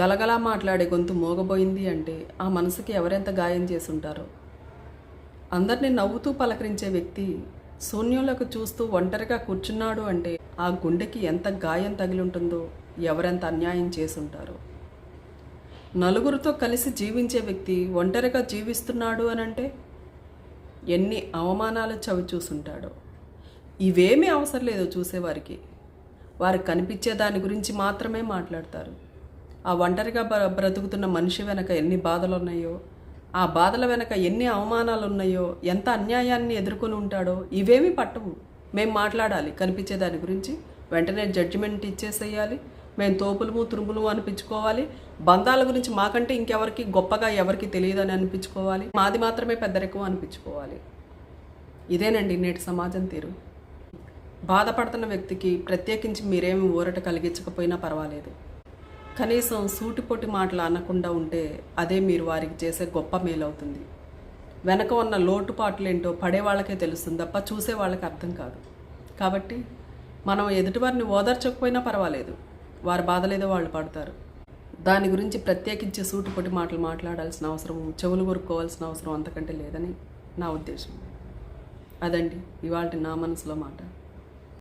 గలగలా మాట్లాడే గొంతు మోగబోయింది అంటే ఆ మనసుకి ఎవరెంత గాయం చేసుంటారో. అందరినీ నవ్వుతూ పలకరించే వ్యక్తి శూన్యంలోకి చూస్తూ ఒంటరిగా కూర్చున్నాడు అంటే ఆ గుండెకి ఎంత గాయం తగిలింటుందో ఎవరెంత అన్యాయం చేసుంటారో. నలుగురితో కలిసి జీవించే వ్యక్తి ఒంటరిగా జీవిస్తున్నాడు అని అంటే ఎన్ని అవమానాలు చవి చూసుంటాడో. ఇవేమీ అవసరం లేదు చూసేవారికి వారు కనిపించే దాని గురించి మాత్రమే మాట్లాడతారు. ఆ ఒంటరిగా బ్ర బ్రతుకుతున్న మనిషి వెనక ఎన్ని బాధలు ఉన్నాయో ఆ బాధల వెనక ఎన్ని అవమానాలు ఉన్నాయో ఎంత అన్యాయాన్ని ఎదుర్కొని ఉంటాడో ఇవేమీ పట్టవు. మేము మాట్లాడాలి కనిపించే దాని గురించి. వెంటనే జడ్జిమెంట్ ఇచ్చేసేయాలి. మేము తోపులము తురుములు అనిపించుకోవాలి. బంధాల గురించి మాకంటే ఇంకెవరికి గొప్పగా ఎవరికి తెలియదని అనిపించుకోవాలి. మాది మాత్రమే పెద్దరికం అనిపించుకోవాలి. ఇదేనండి నేటి సమాజం తీరు. బాధపడుతున్న వ్యక్తికి ప్రత్యేకించి మీరేమి ఊరట కలిగించకపోయినా పర్వాలేదు. కనీసం సూటిపోటి మాటలు అనకుండా ఉంటే అదే మీరు వారికి చేసే గొప్ప మేలు అవుతుంది వెనక ఉన్న లోటుపాట్లేంటో పడే వాళ్ళకే తెలుస్తుంది తప్ప చూసే వాళ్ళకి అర్థం కాదు. కాబట్టి మనం ఎదుటివారిని ఓదార్చకపోయినా పర్వాలేదు. వారు బాధలేదో వాళ్ళు పడతారు. దాని గురించి ప్రత్యేకించి సూటిపోటి మాటలు మాట్లాడాల్సిన అవసరం చెవులు కొరుక్కోవాల్సిన అవసరం అంతకంటే లేదని నా ఉద్దేశం. అదండి ఇవాళ నా మనసులో మాట.